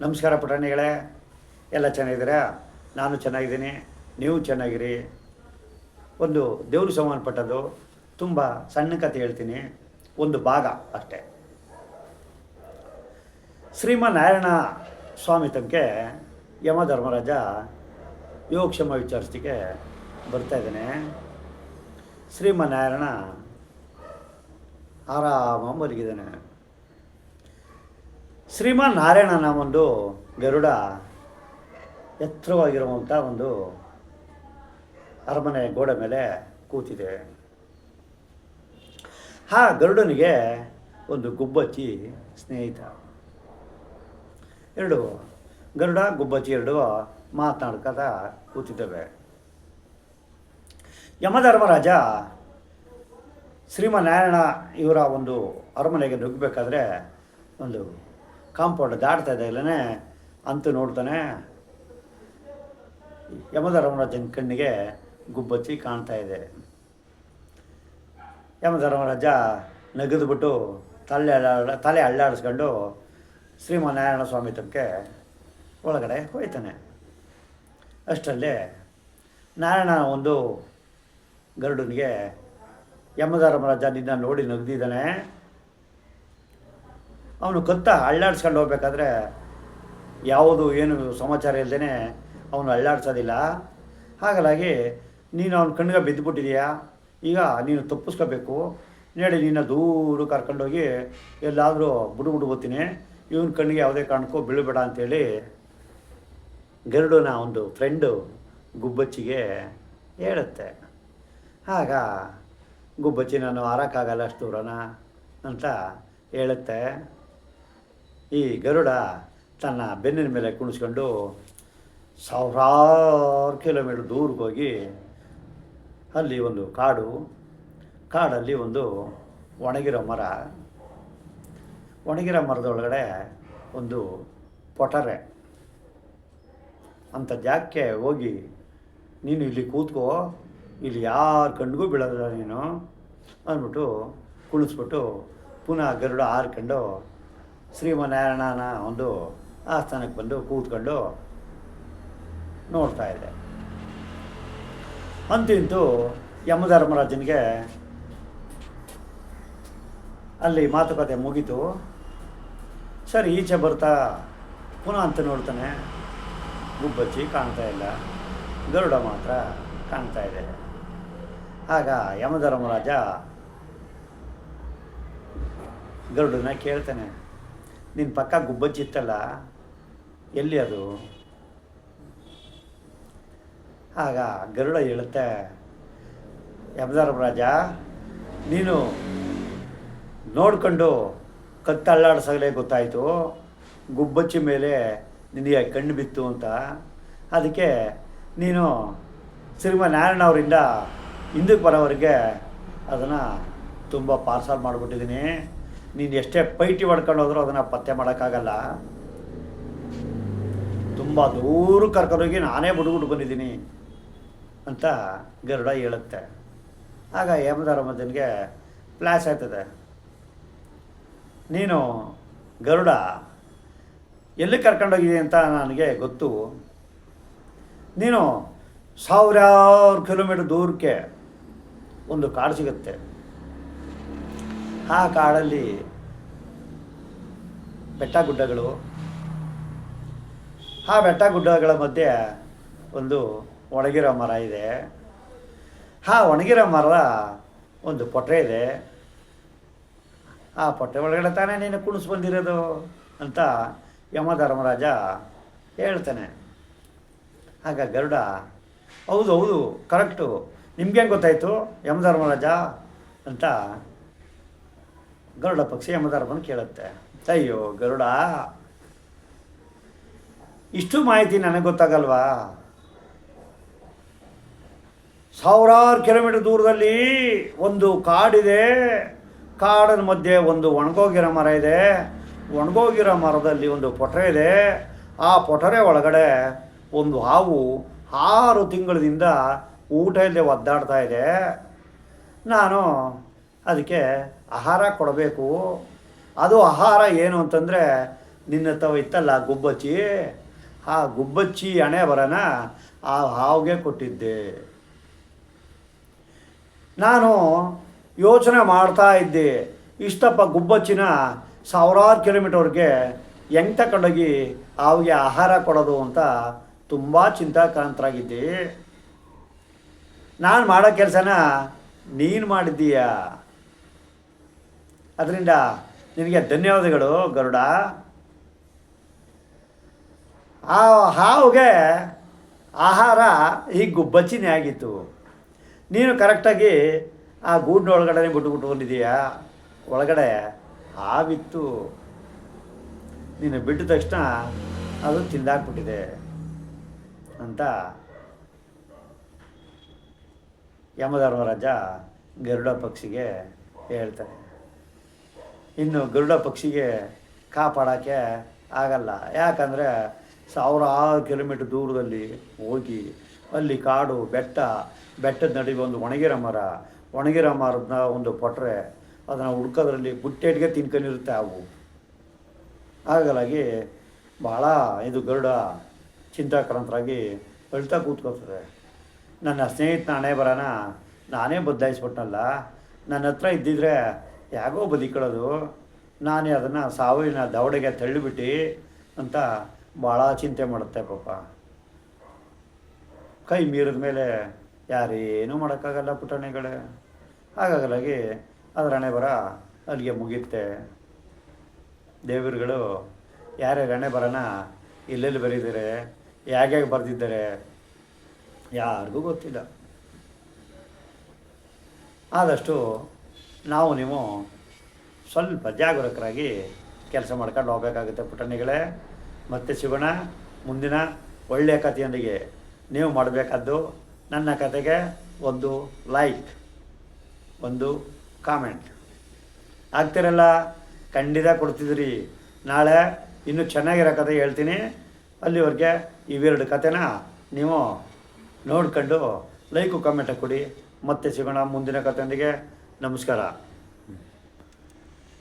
ನಮಸ್ಕಾರ ಪುಟಾಣಿಗಳೇ. ಎಲ್ಲ ಚೆನ್ನಾಗಿದ್ದೀರಾ? ನಾನು ಚೆನ್ನಾಗಿದ್ದೀನಿ. ನೀವು ಚೆನ್ನಾಗಿರಿ. ಒಂದು ದೇವ್ರ ಸಂಬಂಧಪಟ್ಟದ್ದು ತುಂಬ ಸಣ್ಣ ಕಥೆ ಹೇಳ್ತೀನಿ. ಒಂದು ಭಾಗ ಅಷ್ಟೇ. ಶ್ರೀಮನ್ನಾರಾಯಣ ಸ್ವಾಮಿ ತನಕ ಯಮಧರ್ಮರಾಜ ಯೋಗಕ್ಷೇಮ ವಿಚಾರಿಸ್ಲಿಕ್ಕೆ ಬರ್ತಾ ಇದ್ದಾನೆ. ಶ್ರೀಮನ್ನಾರಾಯಣ ಆರಾಮ ಮಲಗಿದ್ದಾನೆ. ಶ್ರೀಮನ್ ನಾರಾಯಣನ ಒಂದು ಗರುಡ ಎತ್ತರವಾಗಿರುವಂಥ ಒಂದು ಅರಮನೆ ಗೋಡೆ ಮೇಲೆ ಕೂತಿದೆ. ಆ ಗರುಡನಿಗೆ ಒಂದು ಗುಬ್ಬಚ್ಚಿ ಸ್ನೇಹಿತ. ಎರಡು, ಗರುಡ, ಗುಬ್ಬಚ್ಚಿ ಎರಡು ಮಾತನಾಡ್ಕೊತ ಕೂತಿದ್ದೇವೆ. ಯಮಧರ್ಮರಾಜ ಶ್ರೀಮನ್ನಾರಾಯಣ ಇವರ ಒಂದು ಅರಮನೆಗೆ ನುಗ್ಗಬೇಕಾದ್ರೆ ಒಂದು ಕಾಂಪೌಂಡ್ ದಾಟ್ತಾ ಇದ್ದಾಗಲೇ ಅಂತೂ ನೋಡ್ತಾನೆ. ಯಮಧರ್ಮರಾಜನ ಕಣ್ಣಿಗೆ ಗುಬ್ಬಚ್ಚಿ ಕಾಣ್ತಾ ಇದೆ. ಯಮಧರ್ಮರಾಜ ನಗದ್ಬಿಟ್ಟು ತಲೆ ತಲೆ ಅಳ್ಳಾಡಿಸ್ಕೊಂಡು ಶ್ರೀಮನಾರಾಯಣ ಸ್ವಾಮಿ ತಮಗೆ ಒಳಗಡೆ ಹೋಯ್ತಾನೆ. ಅಷ್ಟರಲ್ಲೇ ನಾರಾಯಣ ಒಂದು ಗರುಡನಿಗೆ ಯಮಧರ್ಮರಾಜ ನಿನ್ನ ನೋಡಿ ನಗ್ದಿದ್ದಾನೆ. ಅವನು ಕತ್ತ ಅಳ್ಳಾಡ್ಸ್ಕೊಂಡು ಹೋಗ್ಬೇಕಾದ್ರೆ ಯಾವುದು ಏನು ಸಮಾಚಾರ ಇಲ್ಲದೇ ಅವನು ಅಳ್ಳಾಡ್ಸೋದಿಲ್ಲ. ಹಾಗಾಗಿ ನೀನು ಅವನ ಕಣ್ಣಿಗೆ ಬಿದ್ದುಬಿಟ್ಟಿದೀಯಾ? ಈಗ ನೀನು ತಪ್ಪಿಸ್ಕೋಬೇಕು. ನೋಡಿ, ನಿನ್ನ ದೂರ ಕರ್ಕೊಂಡೋಗಿ ಎಲ್ಲಾದರೂ ಬಿಡು ಬಿಡು ಬರ್ತೀನಿ ಇವನ ಕಣ್ಣಿಗೆ ಯಾವುದೇ ಕಾರಣಕ್ಕೂ ಬೀಳಬೇಡ ಅಂತೇಳಿ ಗರುಡನ ಒಂದು ಫ್ರೆಂಡು ಗುಬ್ಬಚ್ಚಿಗೆ ಹೇಳುತ್ತೆ. ಆಗ ಗುಬ್ಬಚ್ಚಿ, ನಾನು ಹಾರಕ್ಕಾಗಲ್ಲ ಅಷ್ಟು ದೂರನ ಅಂತ ಹೇಳುತ್ತೆ. ಈ ಗರುಡ ತನ್ನ ಬೆನ್ನಿನ ಮೇಲೆ ಕುಣಿಸ್ಕೊಂಡು ಸಾವಿರಾರು ಕಿಲೋಮೀಟ್ರ್ ದೂರಕ್ಕೆ ಹೋಗಿ ಅಲ್ಲಿ ಒಂದು ಕಾಡು, ಕಾಡಲ್ಲಿ ಒಂದು ಒಣಗಿರೋ ಮರ. ಒಣಗಿರೋ ಮರದೊಳಗಡೆ ಒಂದು ಪೊಟರೆ. ಅಂಥ ಜಾಗಕ್ಕೆ ಹೋಗಿ ನೀನು ಇಲ್ಲಿ ಕೂತ್ಕೋ, ಇಲ್ಲಿ ಯಾರ ಕಣ್ಣಿಗೂ ಬೀಳೋದಿಲ್ಲ ನೀನು ಅಂದ್ಬಿಟ್ಟು ಕುಳಿಸ್ಬಿಟ್ಟು ಪುನಃ ಗರುಡ ಹಾರ್ಕೊಂಡು ಶ್ರೀಮನ್ನಾರಾಯಣನ ಒಂದು ಆಸ್ಥಾನಕ್ಕೆ ಬಂದು ಕೂತ್ಕೊಂಡು ನೋಡ್ತಾ ಇದೆ ಅಂತಿಂತೂ ಯಮಧರ್ಮರಾಜನಿಗೆ ಅಲ್ಲಿ ಮಾತುಕತೆ ಮುಗೀತು. ಸರಿ, ಈಚೆ ಬರ್ತಾ ಪುನಃ ಅಂತ ನೋಡ್ತಾನೆ. ಗುಬ್ಬಚ್ಚಿ ಕಾಣ್ತಾ ಇಲ್ಲ. ಗರುಡ ಮಾತ್ರ ಕಾಣ್ತಾ ಇದೆ. ಆಗ ಯಮಧರ್ಮರಾಜ ಗರುಡನ ಕೇಳ್ತಾನೆ. ನಿನ್ನ ಪಕ್ಕ ಗುಬ್ಬಚ್ಚಿ ಇತ್ತಲ್ಲ, ಎಲ್ಲಿ ಅದು? ಆಗ ಗರುಡ ಹೇಳುತ್ತೆ ಯಮಧರ್ಮರಾಜ ನೀನು ನೋಡ್ಕೊಂಡು ಕತ್ತಳ್ಳಾಡ್ಸಾಗಲೇ ಗೊತ್ತಾಯಿತು, ಗುಬ್ಬಚ್ಚಿ ಮೇಲೆ ನಿನಗೆ ಕಣ್ಣು ಬಿತ್ತು ಅಂತ. ಅದಕ್ಕೆ ನೀನು ಶ್ರೀಮನ್ನಾರಾಯಣ ಅವರಿಂದ ಹಿಂದಕ್ಕೆ ಬರೋವರೆಗೆ ಅದನ್ನು ತುಂಬ ಪಾರ್ಸಲ್ ಮಾಡಿಬಿಟ್ಟಿದ್ದೀನಿ. ನೀನು ಎಷ್ಟೇ ಪೈಟಿ ಹೊಡ್ಕೊಂಡು ಹೋದ್ರೂ ಅದನ್ನು ಪತ್ತೆ ಮಾಡೋಕ್ಕಾಗಲ್ಲ. ತುಂಬ ದೂರ ಕರ್ಕೊಂಡೋಗಿ ನಾನೇ ಬಿಡ್ಬಿಟ್ಟು ಬಂದಿದ್ದೀನಿ ಅಂತ ಗರುಡ ಹೇಳುತ್ತೆ. ಆಗ ಯಮದಾರ ಮಧ್ಯನಿಗೆ ಪ್ಲ್ಯಾಸ್ ಆಯ್ತದೆ ನೀನು ಗರುಡ, ಎಲ್ಲಿ ಕರ್ಕೊಂಡೋಗಿದ್ದೀನಿ ಅಂತ ನನಗೆ ಗೊತ್ತು. ನೀನು ಸಾವಿರಾರು ಕಿಲೋಮೀಟರ್ ದೂರಕ್ಕೆ ಒಂದು ಕಾಡು ಸಿಗುತ್ತೆ. ಆ ಕಾಡಲ್ಲಿ ಬೆಟ್ಟ ಗುಡ್ಡಗಳು ಆ ಬೆಟ್ಟ ಗುಡ್ಡಗಳ ಮಧ್ಯೆ ಒಂದು ಒಣಗಿರೋ ಮರ ಇದೆ. ಆ ಒಣಗಿರೋ ಮರ ಒಂದು ಪೊಟ್ರೆ ಇದೆ. ಆ ಪೊಟ್ಟೆ ಒಳಗಡೆ ತಾನೇ ನೀನು ಕುಣಿಸ್ ಬಂದಿರೋದು ಅಂತ ಯಮಧರ್ಮರಾಜ ಹೇಳ್ತಾನೆ. ಆಗ ಗರುಡ, ಹೌದು ಹೌದು ಕರೆಕ್ಟು ನಿಮ್ಗೇನು ಗೊತ್ತಾಯಿತು ಯಮಧರ್ಮರಾಜ ಅಂತ ಗರುಡ ಪಕ್ಷಿ ಯಮಧರ್ಮನ ಕೇಳುತ್ತೆ. ಅಯ್ಯೋ, ಗರುಡ, ಇಷ್ಟು ಮಾಹಿತಿ ನನಗೆ ಗೊತ್ತಾಗಲ್ವಾ? ಸಾವಿರಾರು ಕಿಲೋಮೀಟರ್ ದೂರದಲ್ಲಿ ಒಂದು ಕಾಡಿದೆ. ಕಾಡಿನ ಮಧ್ಯೆ ಒಂದು ಒಣಗೋಗಿರೋ ಮರ ಇದೆ. ಒಣಗೋಗಿರೋ ಮರದಲ್ಲಿ ಒಂದು ಪೊಟರೆ ಇದೆ. ಆ ಪೊಟರೆ ಒಳಗಡೆ ಒಂದು ಹಾವು ಆರು ತಿಂಗಳಿಂದ ಊಟ ಇಲ್ಲದೆ ಒದ್ದಾಡ್ತಾ ಇದೆ. ನಾನು ಅದಕ್ಕೆ ಆಹಾರ ಕೊಡಬೇಕು. ಅದು ಆಹಾರ ಏನು ಅಂತಂದರೆ, ನಿನ್ನ ತವ ಇತ್ತಲ್ಲ ಗುಬ್ಬಚ್ಚಿ, ಆ ಗುಬ್ಬಚ್ಚಿ ಹಣೆ ಬರನ ಆ ಹಾವಿಗೆ ಕೊಟ್ಟಿದ್ದೆ. ನಾನು ಯೋಚನೆ ಮಾಡ್ತಾ ಇದ್ದೆ. ಇಷ್ಟಪ್ಪ ಗುಬ್ಬಚ್ಚಿನ ಸಾವಿರಾರು ಕಿಲೋಮೀಟರ್ಗೆ ಹೆಂಗ್ ತಕೊಂಡೋಗಿ ಹಾವಿಗೆ ಆಹಾರ ಕೊಡೋದು ಅಂತ ತುಂಬ ಚಿಂತಾಕ್ರಾಂತರಾಗಿದ್ದೆ. ನಾನು ಮಾಡೋ ಕೆಲಸನ ನೀನು ಮಾಡಿದ್ದೀಯ? ಅದರಿಂದ ನಿನಗೆ ಧನ್ಯವಾದಗಳು, ಗರುಡ. ಆ ಹಾವುಗೆ ಆಹಾರ ಈ ಗುಬ್ಬಚ್ಚಿನೇ ಆಗಿತ್ತು. ನೀನು ಕರೆಕ್ಟಾಗಿ ಆ ಗೂಡಿನ ಒಳಗಡೆ ಬಿಟ್ಟು ಬಂದಿದೀಯಾ ಒಳಗಡೆ ಹಾವಿತ್ತು. ನೀನು ಬಿಟ್ಟ ತಕ್ಷಣ ಅದು ತಿಂದಾಕ್ಬಿಟ್ಟಿದೆ ಅಂತ ಯಮಧರ್ಮರಾಜ ಗರುಡ ಪಕ್ಷಿಗೆ ಹೇಳ್ತಾರೆ ಇನ್ನು ಗರುಡ ಪಕ್ಷಿಗೆ ಕಾಪಾಡೋಕ್ಕೆ ಆಗಲ್ಲ. ಯಾಕಂದರೆ ಸಾವಿರಾರು ಕಿಲೋಮೀಟ್ರ್ ದೂರದಲ್ಲಿ ಹೋಗಿ ಅಲ್ಲಿ ಕಾಡು ಬೆಟ್ಟ, ಬೆಟ್ಟದ ನಡುವೆ ಒಂದು ಒಣಗಿರ ಮರ, ಒಣಗಿರ ಮರದ ಒಂದು ಪೊಟ್ರೆ, ಅದನ್ನು ಹುಡ್ಕೋದ್ರಲ್ಲಿ ಬುಟ್ಟೆಟ್ಗೆ ತಿನ್ಕೊಂಡಿರುತ್ತೆ ಅವು. ಹಾಗಾಗಿ ಭಾಳ ಇದು ಗರುಡ ಚಿಂತಾಕ್ರಾಂತರಾಗಿ ಅಳ್ತಾ ಕೂತ್ಕೋತದೆ ನನ್ನ ಸ್ನೇಹಿತನ ಹಣೆ ಬರೋಣ ನಾನೇ ಬದಲಾಯಿಸ್ಬಿಟ್ನಲ್ಲ. ನನ್ನ ಹತ್ರ ಇದ್ದಿದ್ರೆ ಯಾಗೋ ಬದುಕೊಳ್ಳೋದು ನಾನೇ ಅದನ್ನು ಸಾವಿನ ದವಡೆಗೆ ತಳ್ಳಿಬಿಟ್ಟು ಅಂತ ಭಾಳ ಚಿಂತೆ ಮಾಡುತ್ತೆ ಪಾಪ. ಕೈ ಮೀರಿದ ಮೇಲೆ ಯಾರೇನೂ ಮಾಡೋಕ್ಕಾಗಲ್ಲ ಪುಟಾಣಿಗಳೇ. ಹಾಗಾಗಲಾಗಿ ಅದರ ಹಣೆ ಬರ ಅಲ್ಲಿಗೆ ಮುಗಿಯುತ್ತೆ. ದೇವರುಗಳು ಯಾರ್ಯಾರ ಹಣೆ ಬರನ ಎಲ್ಲೆಲ್ಲಿ ಬರೀದಾರೆ ಹೇಗೆ ಬರೆದಿದ್ದಾರೆ ಯಾರಿಗೂ ಗೊತ್ತಿಲ್ಲ. ಆದಷ್ಟು ನಾವು ನೀವು ಸ್ವಲ್ಪ ಜಾಗರೂಕರಾಗಿ ಕೆಲಸ ಮಾಡ್ಕೊಂಡು ಹೋಗಬೇಕಾಗುತ್ತೆ ಪುಟಣಿಗಳೇ. ಮತ್ತೆ ಸಿಗೋಣ ಮುಂದಿನ ಒಳ್ಳೆಯ ಕಥೆಯೊಂದಿಗೆ ನೀವು ಮಾಡಬೇಕಾದ್ದು ನನ್ನ ಕತೆಗೆ ಒಂದು ಲೈಕ್ ಒಂದು ಕಾಮೆಂಟ್ ಆಗ್ತಿರಲ್ಲ, ಖಂಡಿತ ಕೊಡ್ತಿದ್ರಿ. ನಾಳೆ ಇನ್ನೂ ಚೆನ್ನಾಗಿರೋ ಕತೆ ಹೇಳ್ತೀನಿ. ಅಲ್ಲಿವರೆಗೆ ಇವೆರಡು ಕತೆನ ನೀವು ನೋಡ್ಕೊಂಡು ಲೈಕು ಕಾಮೆಂಟ್ ಕೊಡಿ. ಮತ್ತೆ ಸಿಗೋಣ ಮುಂದಿನ ಕಥೆಯೊಂದಿಗೆ ನಮಸ್ಕಾರ